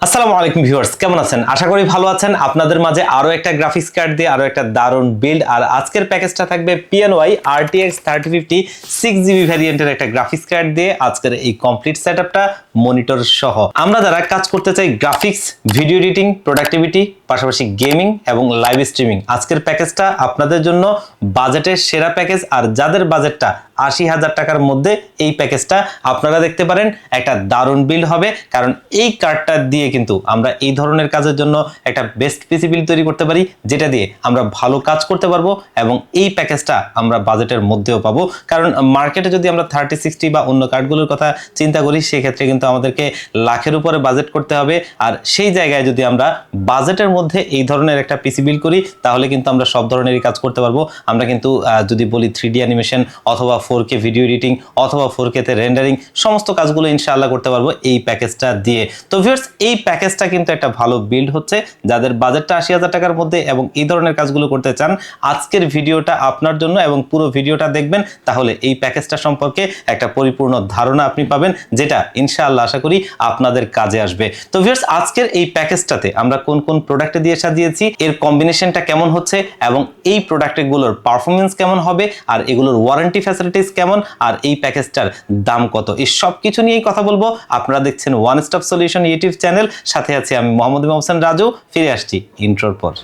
আসসালামু আলাইকুম ভিউয়ার্স, কেমন আছেন? আশা করি ভালো আছেন। আপনাদের মাঝে আরও একটা গ্রাফিক্স কার্ড দিয়ে আরও একটা দারুণ বিল্ড আর আজকের প্যাকেজটা থাকবে PNY RTX thirty fifty six GB ভ্যারিয়েন্টের একটা গ্রাফিক্স কার্ড দিয়ে আজকের এই কমপ্লিট সেট মনিটর সহ। আমরা যারা কাজ করতে চাই গ্রাফিক্স ভিডিও এডিটিং প্রোডাক্টিভিটি পাশাপাশি গেমিং এবং লাইভ স্ট্রিমিং আজকের প্যাকেজটা আপনাদের জন্য বাজেটের সেরা প্যাকেজ আর যাদের বাজেটটা আশি হাজার টাকার মধ্যে এই প্যাকেজটা আপনারা দেখতে পারেন, একটা দারুণ বিল হবে। কারণ এই কার্ডটা দিয়ে কিন্তু আমরা এই ধরনের কাজের জন্য একটা বেস্ট পিসি বিল তৈরি করতে পারি, যেটা দিয়ে আমরা ভালো কাজ করতে পারব এবং এই প্যাকেজটা আমরা বাজেটের মধ্যেও পাবো। কারণ মার্কেটে যদি আমরা থার্টি সিক্সটি বা অন্য কার্ডগুলোর কথা চিন্তা করি, সেক্ষেত্রে কিন্তু আমাদেরকে লাখের উপরে বাজেট করতে হবে। আর সেই জায়গায় যদি আমরা বাজেটের মধ্যে এই ধরনের একটা পিসি বিল করি, তাহলে কিন্তু আমরা সব ধরনেরই কাজ করতে পারব। আমরা কিন্তু যদি বলি থ্রি ডি অ্যানিমেশন অথবা ফোর কে ভিডিও এডিটিং অথবা ফোর কেতে রেন্ডারিং সমস্ত কাজগুলো ইনশাআল্লাহ করতে পারব এই প্যাকেজটা দিয়ে। তো ভিউয়ার্স এই প্যাকেজটা কিন্তু একটা ভালো বিল্ড হচ্ছে। যাদের বাজেটটা আশি হাজার টাকার মধ্যে এবং এই ধরনের কাজগুলো করতে চান, আজকের ভিডিওটা আপনার জন্য এবং পুরো ভিডিওটা দেখবেন, তাহলে এই প্যাকেজটা সম্পর্কে একটা পরিপূর্ণ ধারণা আপনি পাবেন, যেটা ইনশাআল্লাহ আশা করি আপনাদের কাজে আসবে। তো ভিউয়ার্স আজকের এই প্যাকেজটাতে আমরা কোন কোন প্রোডাক্ট দিয়ে সাজিয়েছি, এর কম্বিনেশনটা কেমন হচ্ছে এবং এই প্রোডাক্টগুলোর পারফরমেন্স কেমন হবে, আর এগুলোর ওয়ারেন্টি ফ্যাসিলিটিস কেমন, আর এই প্যাকেজটার দাম কত, এই সব কিছু নিয়েই কথা বলব। আপনারা দেখছেন one stop solution YouTube channel সাথে আছি আমি মোহাম্মদ হোসেন রাজু, ফিরে আসছি ইন্ট্রোর পর।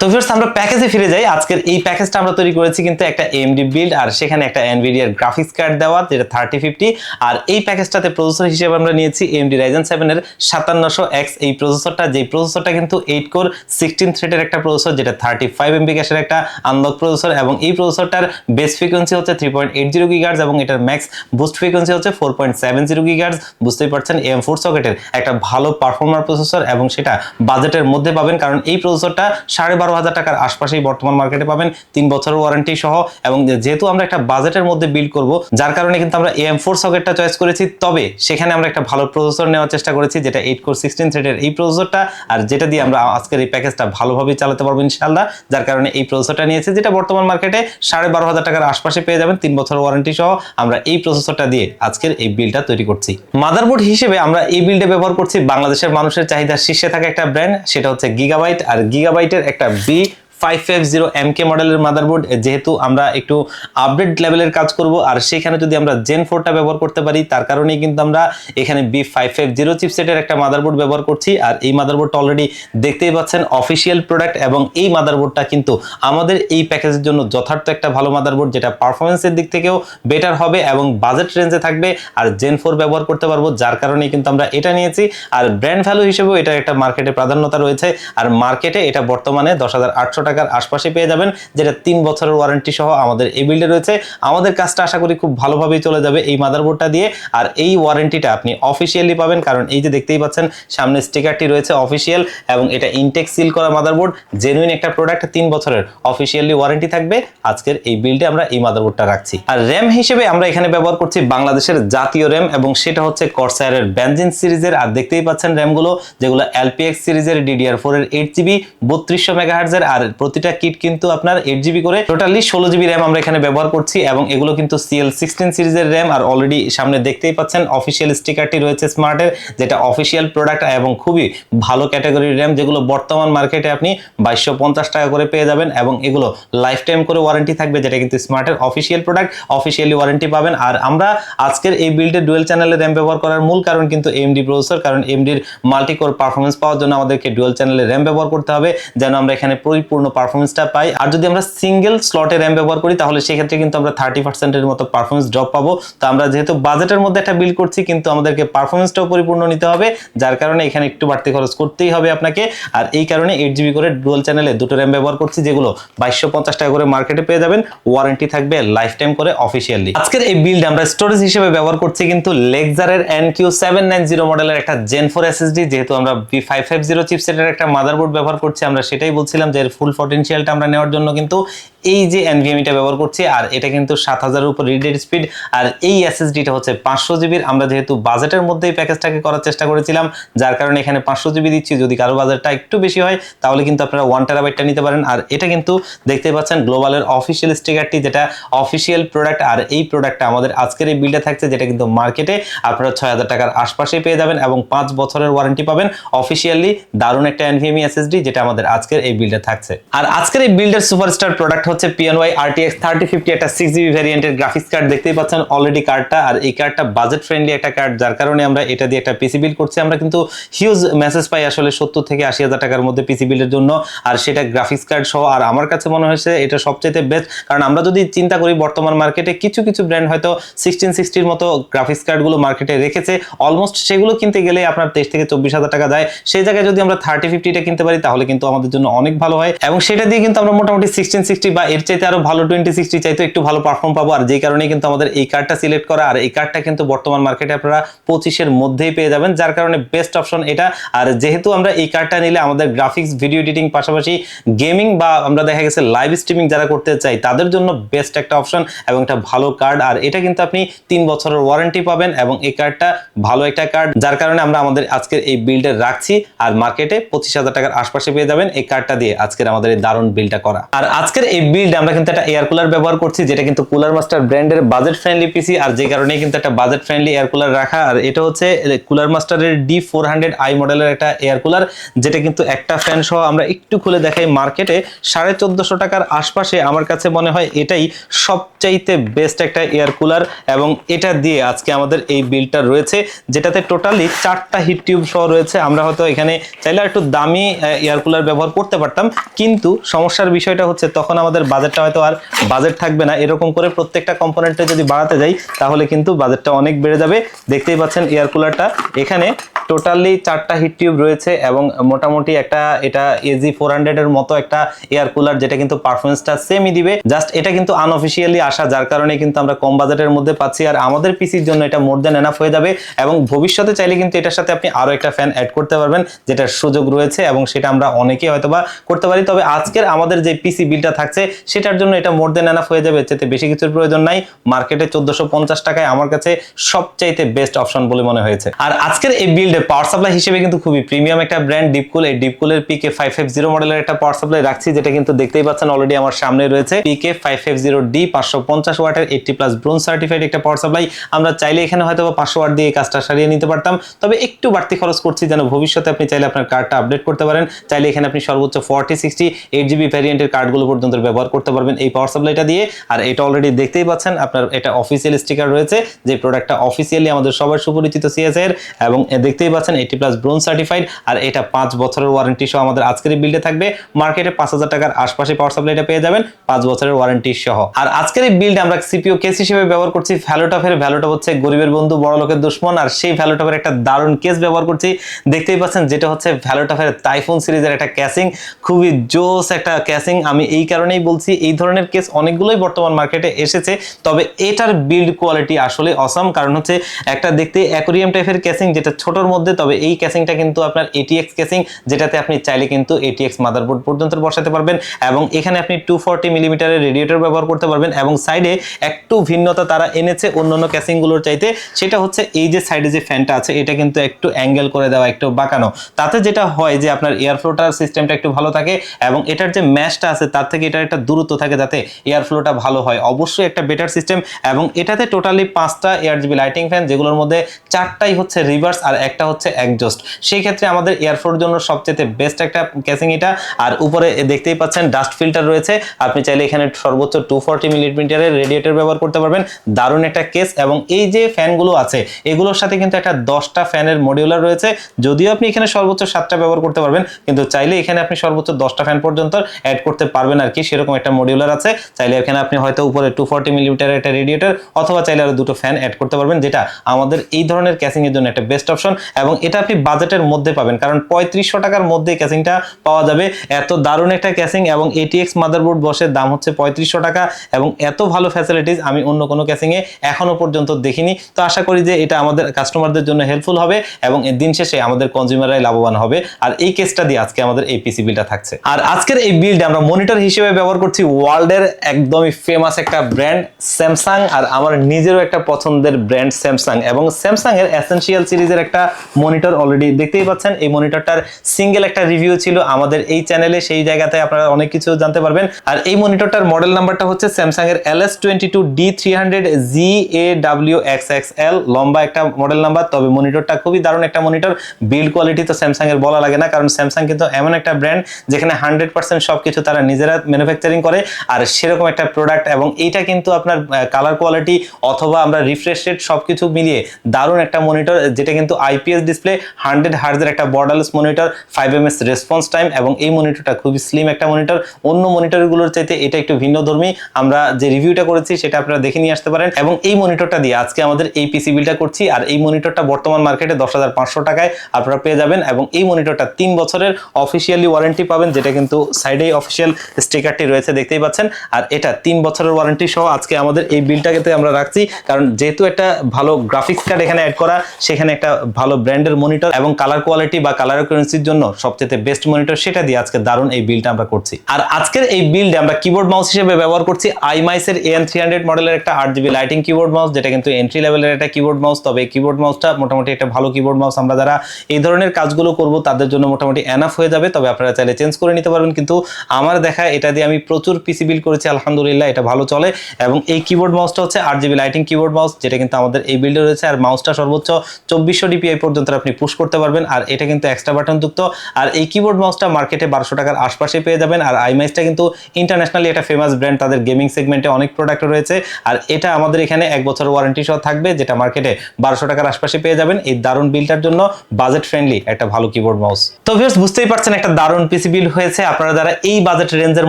তো ভিউয়ার্স আমরা প্যাকেজে ফিরে যাই। আজকের এই প্যাকেজটা আমরা তৈরি করেছি কিন্তু একটা এমডি বিল্ড আর সেখানে একটা এনভিডিয়ার গ্রাফিক্স কার্ড দেওয়া, যেটা থার্টি ফিফটি আর এই প্যাকেজটাতে প্রসেসর হিসেবে আমরা নিয়েছি এমডি রাইজেন সেভেনের সাতান্নশো এক্স এই প্রসেসরটা যেই প্রসেসরটা কিন্তু এইট কোর সিক্সটিন থ্রেডের একটা প্রসেসর যেটা থার্টি ফাইভ এমবি ক্যাশের একটা আনলক প্রসেসর এবং এই প্রসেসরটার বেস ফ্রিকোয়েন্সি হচ্ছে three point eight zero gigahertz এবং এটার ম্যাক্স বুস্ট ফ্রিকোয়েন্সি হচ্ছে four point seven zero gigahertz বুঝতেই পারছেন এম ফোর সকেটের একটা ভালো পারফর্মার প্রসেসর এবং সেটা বাজেটের মধ্যে পাবেন, কারণ এই প্রসেসরটা সাড়ে বারো হাজার টাকার আশপাশেই বর্তমান মার্কেটে পাবেন তিন বছরের ওয়ারেন্টি সহ এবং যেহেতু আমরা একটা বাজেটের মধ্যে বিল্ড করব, যার কারণে কিন্তু আমরা এম ফোর সকেটটা চয়েস করেছি। তবে সেখানে আমরা একটা ভালো প্রসেসর নেওয়ার চেষ্টা করেছি, যেটা এইট কোর সিক্সটিন থ্রেডের এই প্রসেসরটা আর যেটা দিয়ে আমরা আজকের এই প্যাকেজটা ভালোভাবেই চালাতে পারব ইনশাল্লাহ যার কারণে এই প্রসেসরটা নিয়েছি, যেটা বর্তমান মার্কেটে সাড়ে বারো হাজার টাকার আশপাশে পেয়ে যাবেন তিন বছরের ওয়ারেন্টি সহ আমরা এই প্রসেসরটা দিয়ে আজকের এই বিলটা তৈরি করছি। মাদারবোর্ড হিসেবে আমরা এই বিলটা ব্যবহার করছি বাংলাদেশের মানুষের চাহিদা শীর্ষে থাকা একটা ব্র্যান্ড সেটা হচ্ছে গিগাবাইট আর গিগাবাইটের একটা B five five zero M K মডেলের মাদারবোর্ড যেহেতু আমরা একটু আপডেট লেভেলের কাজ করব, আর সেখানে যদি আমরা জেন ফোরটা ব্যবহার করতে পারি, তার কারণেই কিন্তু আমরা এখানে বি ফাইভ ফাইভ জিরো চিপসেটের একটা মাদারবোর্ড ব্যবহার করছি। আর এই মাদারবোর্ডটা অলরেডি দেখতেই পাচ্ছেন অফিসিয়াল প্রোডাক্ট এবং এই মাদারবোর্ডটা কিন্তু আমাদের এই প্যাকেজের জন্য যথার্থ একটা ভালো মাদারবোর্ড যেটা পারফরমেন্সের দিক থেকেও বেটার হবে এবং বাজেট রেঞ্জে থাকবে। আর জেন ফোর ব্যবহার করতে পারব, যার কারণে কিন্তু আমরা এটা নিয়েছি। আর ব্র্যান্ড ভ্যালু হিসেবেও এটা একটা মার্কেটে প্রাধান্যতা রয়েছে। আর মার্কেটে এটা বর্তমানে দশ হাজার আটশো টাকার আশপাশে পেয়ে যাবেন, যেটা তিন বছরের ওয়ারেন্টি সহ আমাদের এই বিল্ডে রয়েছে। আমাদের কাজটা আশা করি খুব ভালোভাবেই চলে যাবে এই মাদারবোর্ডটা দিয়ে। আর এই ওয়ারেন্টিটা আপনি অফিসিয়ালি পাবেন, কারণ এই যে দেখতেই পাচ্ছেন, সামনে স্টিকারটি রয়েছে অফিসিয়াল এবং এটা ইনটেক সিল করা মাদারবোর্ড জেনুইন একটা প্রোডাক্ট তিন বছরের অফিসিয়ালি ওয়ারেন্টি থাকবে। আজকের এই বিল্ডে আমরা এই মাদারবোর্ডটা রাখছি। আর র্যাম হিসেবে আমরা এখানে ব্যবহার করছি বাংলাদেশের জাতীয় র্যাম এবং সেটা হচ্ছে কর্সায়ারের ব্যানজিন সিরিজের। আর দেখতেই পাচ্ছেন র্যামগুলো যেগুলো এলপিএক্স সিরিজের ডিডিআর ফোর এর এইট জিবি বত্রিশশো মেগাহার্জের আর প্রতিটা কিট কিন্তু আপনার এইট জিবি করে টোটালি ষোলো জিবি র্যাম আমরা এখানে ব্যবহার করছি এবং এগুলো কিন্তু সিএল সিক্সটিন সিরিজের র্যাম আর অলরেডি সামনে দেখতেই পাচ্ছেন অফিসিয়াল স্টিকারটি রয়েছে স্মার্টের যেটা অফিসিয়াল প্রোডাক্ট এবং খুবই ভালো ক্যাটাগরির র্যাম যেগুলো বর্তমান মার্কেটে আপনি বাইশশো টাকা করে পেয়ে যাবেন এবং এগুলো লাইফ টাইম করে ওয়ারেন্টি থাকবে, যেটা কিন্তু স্মার্টের অফিসিয়াল প্রোডাক্ট অফিসিয়ালি ওয়ারেন্টি পাবেন। আর আমরা আজকের এই বিল্ডে ডুয়েল চ্যানেলে র্যাম ব্যবহার করার মূল কারণ কিন্তু এমডি প্রসেসর কারণ এমডির মাল্টি কোর পারফরমেন্স পাওয়ার জন্য আমাদেরকে ডুয়েল চ্যানেলে র্যাম ব্যবহার করতে হবে, যেন আমরা এখানে পরিপূর্ণ পারফরমেন্সটা পাই। আর যদি আমরা সিঙ্গেল স্লটে র্যাম ব্যবহার করি, তাহলে সেক্ষেত্রে কিন্তু আমরা থার্টি পার্সেন্টের মতো পারফরমেন্স ড্রপ পাবো। তো আমরা যেহেতু বাজেটের মধ্যে একটা বিল করছি, কিন্তু আমাদেরকে পারফরমেন্সটাও পরিপূর্ণ নিতে হবে। যার কারণে এখানে একটু বাড়তি খরচ করতেই হবে আপনাকে। আর এই কারণে এইট জিবি করে ডুয়াল চ্যানেলে দুটো র্যাম ব্যবহার করছি, যেগুলো বাইশশো পঞ্চাশ টাকা করে মার্কেটে পেয়ে যাবেন। ওয়ারেন্টি থাকবে লাইফ টাইম করে অফিসিয়ালি আজকের এই বিল্ড আমরা স্টোরেজ হিসেবে ব্যবহার করছি কিন্তু লেকজারের N Q seven nine zero মডেলের একটা জেন ফোর এসএসডি যেহেতু আমরা বি ফাইভ ফাইভ জিরো চিপসেটের একটা মাদারবোর্ড ব্যবহার করছি, আমরা সেটাই বলছিলাম যে এর ফুল পটেনশিয়ালটা আমরা নেওয়ার জন্য কিন্তু এই যে এনভিএমইটা ব্যবহার করছি, আর এটা কিন্তু সাত হাজারের উপর রিডেড স্পিড আর এই এসএসডিটা হচ্ছে পাঁচশো জিবির আমরা যেহেতু বাজেটের মধ্যেই প্যাকেজটাকে করার চেষ্টা করেছিলাম, যার কারণে এখানে পাঁচশো জিবি দিচ্ছি। যদি কারও বাজারটা একটু বেশি হয়, তাহলে কিন্তু আপনারা ওয়ান টেরাবাইটটা নিতে পারেন। আর এটা কিন্তু দেখতে পাচ্ছেন গ্লোবালের অফিসিয়াল স্টিকারটি যেটা অফিসিয়াল প্রোডাক্ট আর এই প্রোডাক্টটা আমাদের আজকের এই বিলটা থাকছে, যেটা কিন্তু মার্কেটে আপনারা ছয় হাজার টাকার আশপাশেই পেয়ে যাবেন এবং পাঁচ বছরের ওয়ারেন্টি পাবেন। অফিসিয়ালি দারুণ একটা এনভিএমই এসএসডি যেটা আমাদের আজকের এই বিলটা থাকছে। আর আজকের এই বিল্ডের সুপারস্টার প্রোডাক্ট হচ্ছে পিএনওয়াই আরটিএক্স থার্টি ফিফটি একটা সিক্স জিবি ভ্যারিয়েন্টের গ্রাফিক্স কার্ড দেখতেই পাচ্ছেন অলরেডি কার্ডটা আর এই কার্ডটা বাজেট ফ্রেন্ডলি একটা কার্ড যার কারণে আমরা এটা দিয়ে একটা পিসি বিল করছি। আমরা কিন্তু হিউজ মেসেজ পাই আসলে সত্তর থেকে আশি হাজার টাকার মধ্যে পিসি বিলের জন্য, আর সেটা গ্রাফিক্স কার্ড সহ। আর আমার কাছে মনে হয়েছে এটা সবচেয়ে বেস্ট কারণ আমরা যদি চিন্তা করি বর্তমান মার্কেটে কিছু কিছু ব্র্যান্ড হয়তো সিক্সটিন সিক্সটির মতো গ্রাফিক্স কার্ডগুলো মার্কেটে রেখেছে। অলমোস্ট সেগুলো কিনতে গেলে আপনার তেইশ থেকে চব্বিশ হাজার টাকা যায়। সেই জায়গায় যদি আমরা থার্টি ফিফটিটা কিনতে পারি, তাহলে কিন্তু আমাদের জন্য অনেক ভালো হয়। এবং সেটা দিয়ে কিন্তু আমরা মোটামুটি সিক্সটিন সিক্সটি বা এর চাইতে আরও ভালো টোয়েন্টি সিক্সটি চাইতে একটু ভালো পারফর্ম পাবো। আর যেই কারণে কিন্তু আমাদের এই কার্ডটা সিলেক্ট করা, আর এই কার্ডটা কিন্তু বর্তমান মার্কেটে আপনারা পঁচিশের মধ্যেই পেয়ে যাবেন, যার কারণে বেস্ট অপশন এটা। আর যেহেতু আমরা এই কার্ডটা নিলে আমাদের গ্রাফিক্স ভিডিও এডিটিং পাশাপাশি গেমিং বা আমরা দেখা গেছে লাইভ স্ট্রিমিং যারা করতে চাই, তাদের জন্য বেস্ট একটা অপশন এবং একটা ভালো কার্ড আর এটা কিন্তু আপনি তিন বছরের ওয়ারেন্টি পাবেন এবং এই কার্ডটা ভালো একটা কার্ড যার কারণে আমরা আমাদের আজকের এই বিলটা রাখছি। আর মার্কেটে পঁচিশ হাজার টাকার আশপাশে পেয়ে যাবেন এই কার্ডটা দিয়ে আজকের আমাদের এই দারুণ বিলটা করা। আর আজকের এই বিল্ড আমরা কিন্তু একটা এয়ার কুলার ব্যবহার করছি, যেটা কিন্তু কুলার মাস্টার ব্র্যান্ডের বাজেট ফ্রেন্ডলি পিসি আর যে কারণে কিন্তু একটা বাজেট ফ্রেন্ডলি এয়ার কুলার রাখা, আর এটা হচ্ছে কুলার মাস্টারের ডি ফোর হান্ড্রেড আই মডেলের একটা এয়ার কুলার যেটা কিন্তু একটা ফ্যান সহ আমরা একটু খুলে দেখাই মার্কেটে সাড়ে চোদ্দশো টাকার আশপাশে আমার কাছে মনে হয় এটাই সবচাইতে বেস্ট একটা এয়ার কুলার এবং এটা দিয়ে আজকে আমাদের এই বিলটা রয়েছে, যেটাতে টোটালি চারটা হিট টিউব সহ রয়েছে। আমরা হয়তো এখানে চাইলে একটু দামি এয়ার কুলার ব্যবহার করতে পারতাম, কিন্তু সমস্যার বিষয়টা হচ্ছে তখন আমাদের বাজেটটা হয়তো আর বাজেট থাকবে না। এরকম করে প্রত্যেকটা কম্পোনেন্টে যদি বাড়াতে যাই, তাহলে কিন্তু বাজেটটা অনেক বেড়ে যাবে। দেখতেই পাচ্ছেন এয়ার কুলারটা এখানে টোটালি চারটা হিট টিউব রয়েছে এবং মোটামুটি একটা এটা এজি ফোর হান্ড্রেডের মতো একটা এয়ার কুলার যেটা কিন্তু পারফরমেন্সটা সেমই দিবে। জাস্ট এটা কিন্তু আনঅফিসিয়ালি আসা, যার কারণে কিন্তু আমরা কম বাজেটের মধ্যে পাচ্ছি আর আমাদের পিসির জন্য এটা মোর দেন এনাফ হয়ে যাবে এবং ভবিষ্যতে চাইলে কিন্তু এটার সাথে আপনি আরও একটা ফ্যান অ্যাড করতে পারবেন, যেটার সুযোগ রয়েছে এবং সেটা আমরা অনেকেই হয়তোবা করতে পারি। তবে আজকের আমাদের যে পিসি বিলটা থাকছে, সেটার জন্য এটা মোর দেন এনাফ হয়ে যাবে। এতে বেশি কিছুর প্রয়োজন নাই। মার্কেটে চোদ্দশো টাকায় আমার কাছে সবচাইতে বেস্ট অপশন বলে মনে হয়েছে। আর আজকের এই বিল্ডে পাওয়ার সাপ্লাই হিসেবে কিন্তু খুবই প্রিমিয়াম একটা ব্র্যান্ড ডিপকুল এই ডিপকুলের পিকে ফাইভ ফাইভ জিরো মডেলের একটা পাওয়ার সাপ্লাই রাখছি, যেটা কিন্তু দেখতেই পাচ্ছেন অলরেডি আমার সামনে রয়েছে। PK five five zero D পাঁচশো পঞ্চাশ ওয়াটের এইটটি প্লাস ব্রোন সার্টিফাইড একটা পাওয়ার সাপ্লাই আমরা চাইলে এখানে হয়তো পাঁচশো ওয়াট দিয়ে কাজটা সারিয়ে নিতে পারতাম। তবে একটু বাড়তি খরচ করছি যেন ভবিষ্যতে আপনি চাইলে আপনার কার্ডটা আপডেট করতে পারেন। চাইলে এখানে আপনি সর্বোচ্চ ফর্টি সিক্সটি এইট জিবি ভ্যারিয়েন্টের কার্ডগুলো পর্যন্ত ব্যবহার করতে পারবেন এই পাওয়ার সাপ্লাইটা দিয়ে। আর এটা অলরেডি দেখতেই পাচ্ছেন, আপনার এটা অফিসিয়াল স্টিকার রয়েছে। যে প্রোডাক্টটা অফিসিয়ালি আমাদের সবার সুপরিচিত সিএস এর। এবং এ দেখতেই পাচ্ছেন এইটি প্লাস ব্রোন সার্টিফাইড আর এটা পাঁচ বছরের ওয়ারেন্টি সহ আমাদের আজকের বিলটা থাকবে। মার্কেটে পাঁচ হাজার টাকার আশপাশে পাওয়ার সাপ্লাইটা পেয়ে যাবেন, পাঁচ বছরের ওয়ারেন্টি সহ। আর আজকের এই বিলটা আমরা সিপিও কেস হিসেবে ব্যবহার করছি ভ্যালোটপের ভ্যালোটপ হচ্ছে গরিবের বন্ধু, বড় লোকের দুশ্মন, আর সেই ভ্যালোটপের একটা দারুণ কেস ব্যবহার করছি। দেখতেই পাচ্ছেন, যেটা হচ্ছে ভ্যালোটপের টাইফুন সিরিজের একটা ক্যাসিং খুবই জোস একটা ক্যাসিং আমি এই কারণেই বলছি, এই ধরনের কেস অনেকগুলোই বর্তমান মার্কেটে এসেছে, তবে এটার বিল্ড কোয়ালিটি আসলে অসম কারণ হচ্ছে একটা দেখতে অ্যাকোরিয়াম টাইপের ক্যাসিং যেটা ছোটর মধ্যে তবে এই ক্যাসিংটা কিন্তু আপনার এটিএক্স ক্যাসিং যেটাতে আপনি চাইলে কিন্তু এটিএক্স মাদারবোর্ড পর্যন্ত বসাতে পারবেন এবং এখানে আপনি টু ফর্টি মিলিমিটারের রেডিয়েটর ব্যবহার করতে পারবেন এবং সাইডে একটু ভিন্নতা তারা এনেছে অন্যান্য ক্যাসিংগুলোর চাইতে। সেটা হচ্ছে এই যে সাইডে যে ফ্যানটা আছে, এটা কিন্তু একটু অ্যাঙ্গেল করে দেওয়া, একটু বাঁকানো। তাতে যেটা হয় যে আপনার এয়ার ফ্লোটার সিস্টেমটা একটু ভালো থাকে এবং এটার যে ম্যাশটা আছে, তার থেকে এটার একটা দূরত্ব থাকে যাতে এয়ার ফ্লোটা ভালো হয়। অবশ্যই একটা বেটার সিস্টেম এবং এটাতে টোটালি পাঁচটা এয়ার জিবি লাইটিং ফ্যান যেগুলোর মধ্যে চারটাই হচ্ছে রিভার্স আর একটা হচ্ছে একজস্ট সেই ক্ষেত্রে আমাদের এয়ারফ্লোর জন্য সবচেয়ে বেস্ট একটা ক্যাসিং এটা। আর উপরে দেখতেই পাচ্ছেন ডাস্ট ফিল্টার রয়েছে। আপনি চাইলে এখানে সর্বোচ্চ টু ফর্টি মিলিমিটারের রেডিয়েটর ব্যবহার করতে পারবেন। দারুণ একটা কেস এবং এই যে ফ্যানগুলো আছে, এগুলোর সাথে কিন্তু একটা দশটা ফ্যানের মডিউলার রয়েছে। যদিও আপনি এখানে সর্বোচ্চ সাতটা ব্যবহার করতে পারবেন, কিন্তু চাইলে এখানে আপনি সর্বোচ্চ দশটা ফ্যান পর্যন্ত অ্যাড করতে পারবেন আর কি। সেরকম একটা মডিউলার আছে। চাইলে এখানে আপনি হয়তো উপরে টু ফর্টি মিলিমিটারের একটা রেডিয়েটর অথবা চাইলে আরও দুটো ফ্যান অ্যাড করতে পারবেন, যেটা আমাদের এই ধরনের ক্যাসিংয়ের জন্য একটা বেস্ট অপশন এবং এটা আপনি বাজেটের মধ্যে পাবেন। কারণ পঁয়ত্রিশশো টাকার মধ্যে ক্যাসিংটা পাওয়া যাবে। এত দারুণ একটা ক্যাসিং এবং এটিএক্স মাদারবোর্ড বসে দাম হচ্ছে পঁয়ত্রিশশো টাকা এবং এত ভালো ফ্যাসিলিটিস আমি অন্য কোনো ক্যাসিং এখনও পর্যন্ত দেখিনি। তো আশা করি যে এটা আমাদের কাস্টমারদের জন্য হেল্পফুল হবে এবং দিন শেষে আমাদের কনজিউমাররাই লাভবান হবে। আর এই কেসটা দিয়ে আজকে আমাদের এই পিসি বিলটা থাকছে। আর আজকের এই বিলটা আমরা মনিটর হিসেবে ব্যবহার করছি ওয়ার্ল্ডের একদমই ফেমাস একটা ব্র্যান্ড স্যামসাং আর আমার নিজেরও একটা পছন্দের ব্র্যান্ড স্যামসাং এবং স্যামসাং এর এসেনশিয়াল সিরিজের একটা মনিটর অলরেডি দেখতেই পাচ্ছেন। এই মনিটরটার সিঙ্গেল একটা রিভিউ ছিল আমাদের এই চ্যানেলে সেই জায়গাতে আপনারা অনেক কিছু জানতে পারবেন। আর এই মনিটরটার মডেল নাম্বারটা হচ্ছে স্যামসাং এর L S twenty two D three hundred G A W X X L লম্বা একটা মডেল নাম্বার তবে মনিটরটা খুবই দারুণ একটা মনিটর। বিল্ড কোয়ালিটি তো স্যামসাং এর বলা লাগে না, কারণ স্যামসাং কিন্তু এমন একটা ব্র্যান্ড যেখানে হান্ড্রেড পার্সেন্ট সবকিছু তারা নিজেরা ম্যানুফ্যাকচারিং করে। আর সেরকম একটা প্রোডাক্ট এবং এইটা কিন্তু আপনার কালার কোয়ালিটি অথবা আমরা রিফ্রেশ রেট সবকিছু মিলিয়ে দারুণ একটা মনিটর, যেটা কিন্তু আইপিএস ডিসপ্লে হান্ড্রেড হার্জের একটা borderless monitor five M S response time এবং এই মনিটরটা খুবই স্লিম একটা মনিটর অন্য মনিটরগুলোর চাইতে এটা একটু ভিন্ন ধর্মী আমরা যে রিভিউটা করেছি সেটা আপনারা দেখে নিয়ে আসতে পারেন এবং এই মনিটরটা দিয়ে আজকে আমাদের এই পিসি বিলটা করছি আর এই মনিটরটা বর্তমান মার্কেটে দশ হাজার পাঁচশো টাকায় আপনারা পেয়ে যাবেন এবং এই মনিটরটা তিন বছরের অফিসিয়ালি ওয়ারেন্টি পাবেন, যেটা কিন্তু সাইডেই অফিসিয়াল স্টিকারটি রয়েছে, দেখতেই পাচ্ছেন। আর এটা তিন বছরের ওয়ারেন্টি সহ আজকে আমাদের এই বিলটাকে আমরা রাখছি। কারণ যেহেতু একটা ভালো গ্রাফিক্স কার্ড এখানে অ্যাড করা, সেখানে একটা ভালো ব্র্যান্ডের মনিটর এবং কালার কোয়ালিটি বা কালার কারেন্সির জন্য সবচেয়ে বেস্ট মনিটর সেটা দিয়ে আজকে দারুণ এই বিলটা আমরা করছি। আর আজকের এই বিলডে আমরা কিবোর্ড মাউস হিসেবে ব্যবহার করছি আইমাইসের এন থ্রি হান্ড্রেড মডেলের একটা আট জিবি লাইটিং কিবোর্ড মাউস যেটা কিন্তু এন্ট্রি লেভেলের একটা কিবোর্ড মাউস তবে কিবোর্ড মাউসটা মোটামুটি একটা ভালো কিবোর্ড মাউস আমরা যারা এই ধরনের কাজগুলো করব, তাদের জন্য মোটামুটি এনাফ হয়ে যাবে, তবে আপনারা চাইলে চেঞ্জ করে নিতে পারবেন, কিন্তু আমার দেখা এটা দিয়ে আমি প্রচুর পিসি বিল করেছি, আলহামদুলিল্লাহ এটা ভালো চলে। এবং এই কিবোর্ড মাউসটা হচ্ছে আট জিবি লাইটিং কিবোর্ড মাউস যেটা কিন্তু আমাদের এই বিল্ডে রয়েছে, আর মাউসটা সর্বোচ্চ চব্বিশশো ডিপিআই পর্যন্ত আপনি পুশ করতে পারবেন, আর এটা কিন্তু এক্সট্রা বাটন যুক্ত। আর এই কিবোর্ড মাউসটা মার্কেটে বারোশো টাকার আশপাশে পেয়ে যাবেন, আর আইমাইসটা কিন্তু ইন্টারন্যাশনালি একটা ফেমাস ব্র্যান্ড তাদের গেমিং সেগমেন্টে অনেক প্রোডাক্ট রয়েছে। আর এটা আমাদের এখানে এক বছর ওয়ারেন্টি সহ থাকবে, যেটা মার্কেটে বারোশো টাকার আশপাশে পেয়ে যাবেন এই দারুণ বিলটার জন্য বাজেট ফ্রেন্ডলি একটা ভালো কিবোর্ড মাউস তো ভিউয়ার্স বুঝতেই পারছেন একটা দারুণ পিসি বিল হয়েছে। আপনারা যারা এই বাজেট রেঞ্জের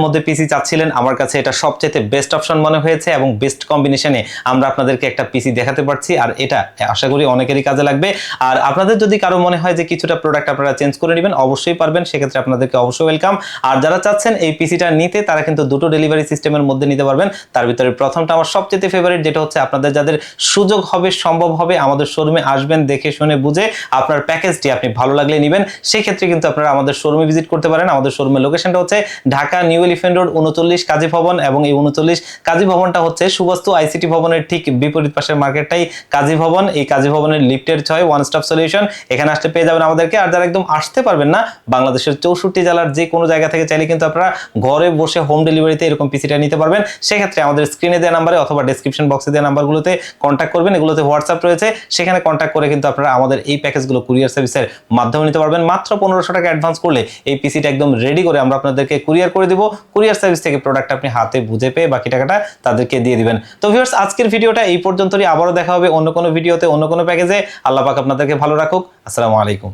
মধ্যে পিসি চাচ্ছিলেন, আমার কাছে এটা সবচেয়ে বেস্ট অপশন মনে হয়েছে এবং বেস্ট কম্বিনেশনে আমরা আপনাদেরকে একটা পিসি দেখাতে পারছি, আর এটা আশা করি অনেকেরই কাজে লাগবে। আর আপনাদের যদি কারও মনে হয় যে কিছুটা প্রোডাক্ট আপনারা চেঞ্জ করে নেবেন, অবশ্যই পারবেন। সেক্ষেত্রে আপনাদেরকে অবশ্যই ওয়েলকাম আর যারা চাচ্ছেন এই পিসিটা নিতে, তারা কিন্তু দুটো ডেলিভারি সিস্টেমের মধ্যে নিতে পারবেন। তার ভিতরে প্রথমটা আমার সবচেয়ে ফেভারিট যেটা হচ্ছে আপনাদের যাদের সুযোগ হবে, সম্ভব হবে, আমাদের শোরুমে আসবেন, দেখে শুনে বুঝে আপনার প্যাকেজটি আপনি ভালো লাগলে নেবেন। সেক্ষেত্রে কিন্তু আপনারা আমাদের শোরুমে ভিজিট করতে পারেন। আমাদের শোরুমের লোকেশনটা হচ্ছে ঢাকা নিউ এলিফেন্ট রোড, উনচল্লিশ কাজী ভবন এবং এই উনচল্লিশ কাজী ভবনটা হচ্ছে সুবাস্তু আইসিটি ভবনের ঠিক বিপরীত পাশের মার্কেটটাই কাজী ভবন। এই কাজী ভবনের লিফটের ছয় ওয়ান স্টপ সলিউশন এখানে আসতে পেয়ে যাবেন আমাদেরকে। আর যারা একদম আসতে পারবেন না, বাংলাদেশের চৌষট্টি জেলার যে কোনো জায়গা থেকে চাইলে কিন্তু আপনারা ঘরে বসে হোম ডেলিভারিতে এরকম পিসিটা নিতে পারবেন। সেক্ষেত্রে আমাদের স্ক্রিনে দেওয়া নাম্বারে অথবা ডেসক্রিপশন বক্সে দেওয়া নাম্বারগুলোতে কন্ট্যাক্ট করবেন। এগুলোতে হোয়াটসঅ্যাপ রয়েছে। সেখানে কন্ট্যাক্ট করে কিন্তু আপনারা আমাদের এই প্যাকেজগুলো কুরিয়ার সার্ভিসের মাধ্যমে নিতে পারবেন। মাত্র পনেরোশো টাকা অ্যাডভান্স করলে এই পিসিটা একদম রেডি করে আমরা আপনাদেরকে কুরিয়ার করে দিব। কুরিয়ার সার্ভিস থেকে প্রোডাক্ট আপনি হাতে বুঝে পেয়ে বাকি টাকাটা তাদেরকে দিয়ে দিবেন। তো ভিউয়ার্স আজকের ভিডিওটা এই পর্যন্তই। আবারও দেখা হবে অন্য কোনো ভিডিওতে অন্য কোনো প্যাকেজে আল্লাহ পাক আপনাদেরকে ভালো রাখুক। আসসালামু আলাইকুম।